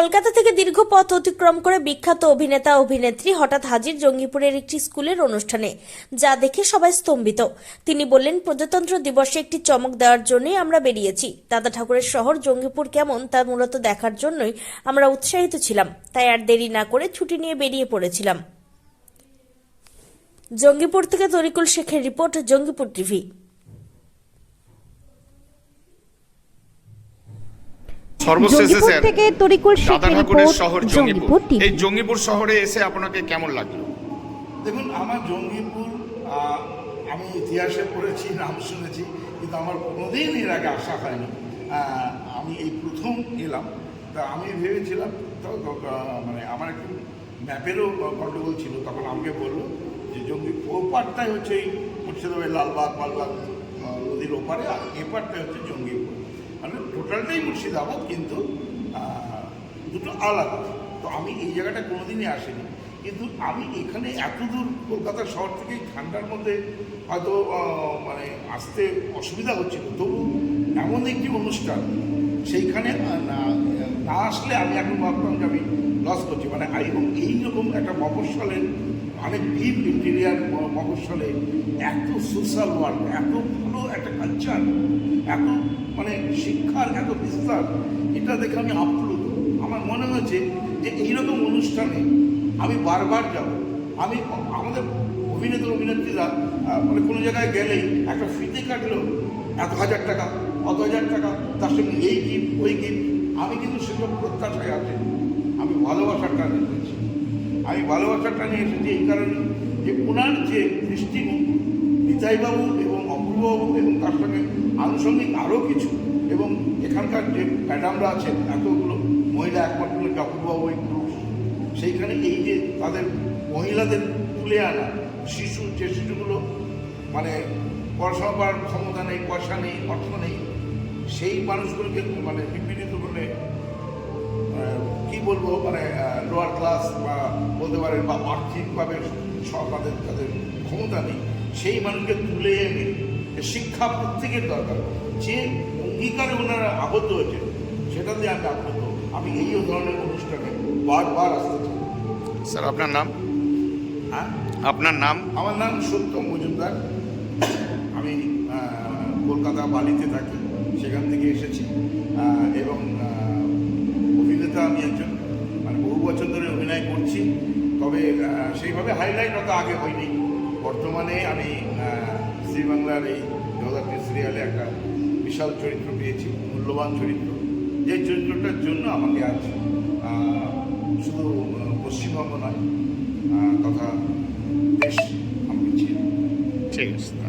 কলকাতা থেকে দীর্ঘ পথ অতিক্রম করে বিখ্যাত অভিনেতা অভিনেত্রী হঠাৎ হাজির জঙ্গিপুরের একটি স্কুলের অনুষ্ঠানে, যা দেখে সবাই স্তম্ভিত। তিনি বললেন, প্রজাতন্ত্র দিবসে একটি চমক দেওয়ার জন্যই আমরা বেরিয়েছি। দাদা ঠাকুরের শহর জঙ্গিপুর কেমন তা মূলত দেখার জন্যই আমরা উৎসাহিত ছিলাম। তাই আর দেরি না করে ছুটি নিয়ে বেরিয়ে পড়েছিলাম। জঙ্গিপুর থেকে তরিকুল শেখের রিপোর্ট, জঙ্গিপুর টিভি। সর্বশেষে স্যার থেকে তরিকুল শেখের রিপোর্ট শহর জঙ্গিপুর এই জঙ্গিপুর শহরে এসে আপনাকে কেমন লাগল? দেখুন আমার জঙ্গিপুর আমি ইতিহাসে পড়েছি নাম শুনেছি কিন্তু আমার কোনোদিন এর আগে আসা হয়নি। আমি এই প্রথম এলাম। তা আমি ভেবেছিলাম মানে আমার একটু ম্যাপেরও গণ্ডগোল ছিল তখন আমাকে বলল যে জঙ্গি ও পারটাই হচ্ছে এই মুর্শিদাবাদ লালবাগ মালবাগ নদীর ওপারে আর এ পারটাই হচ্ছে জঙ্গিপুর। মানে টোটালটাই মুর্শিদাবাদ, কিন্তু দুটো আলাদা। তো আমি এই জায়গাটা কোনোদিনই আসিনি। কিন্তু আমি এখানে এত দূর কলকাতা শহর থেকে ঠান্ডার মধ্যে হয়তো মানে আসতে অসুবিধা হচ্ছিল। তবু এমন একটি অনুষ্ঠান, সেইখানে না আসলে আমি এখন ভাবতাম যে আমি লস করছি। মানে এবং এইরকম একটা মফস্বলের অনেক ডিপ ইন্টেরিয়ার মফস্বলে এত সোশ্যাল ওয়ার্ক এত ভালো একটা কালচার এত মানে শিক্ষার এত বিস্তার, এটা দেখে আমি আপ্লুত। আমার মনে হয়েছে যে এইরকম অনুষ্ঠানে আমি বারবার যাব। আমি আমাদের অভিনেতা, অভিনেত্রীরা মানে কোনো জায়গায় গেলেই একটা ফিতে কাটলো, এত হাজার টাকা, অত হাজার টাকা, তার সঙ্গে এই গিফট ওই গিফট আমি কিন্তু সেসব প্রত্যাশায় আছে। আমি ভালোবাসার টানে এসেছি আমি ভালোবাসার টানে এসেছি এই কারণে যে ওনার যে দৃষ্টিভঙ্গি, নিতাইবাবু এবং এবং তার সঙ্গে আনুষঙ্গিক আরও কিছু। এবং এখানকার যে ম্যাডামরা আছেন, এতগুলো মহিলা একমাত্র অপূর্ববাবু এই পুরুষ। সেইখানে এই যে তাদের মহিলাদের তুলে আনা, শিশু, যে শিশুগুলো মানে পড়াশোনা করার ক্ষমতা নেই, পয়সা নেই, অর্থ নেই, সেই মানুষগুলোকে মানে নিপীড়িত করে কি বলব মানে লোয়ার ক্লাস বা বলতে পারেন বা আর্থিকভাবে সব তাদের ক্ষমতা নেই। সেই মানুষকে তুলে এনে শিক্ষা প্রত্যেকের দরকার। যে অঙ্গীকারে ওনারা আবদ্ধ হয়েছে সেটাতে আমি আবদ্ধ। আমি এই ধরনের অনুষ্ঠানে বারবার আসতে চাই। স্যার আপনার নাম? হ্যাঁ? আপনার নাম? আমার নাম সত্যম মজুমদার। আমি কলকাতা বালিতে থাকি সেখান থেকে এসেছি। এবং অভিনেতা আমি একজন। মানে বহু বছর ধরে অভিনয় করছি। তবে সেইভাবে হাইলাইট হয়তো আগে হয়নি। বর্তমানে আমি শ্রী বাংলার এই জগদাত্রী সিরিয়ালে একটা বিশাল চরিত্র পেয়েছি, মূল্যবান চরিত্র। যে চরিত্রটার জন্য আমাকে আজ শুধু পশ্চিমবঙ্গ নয় তথা দেশ আমি ঠিক আছে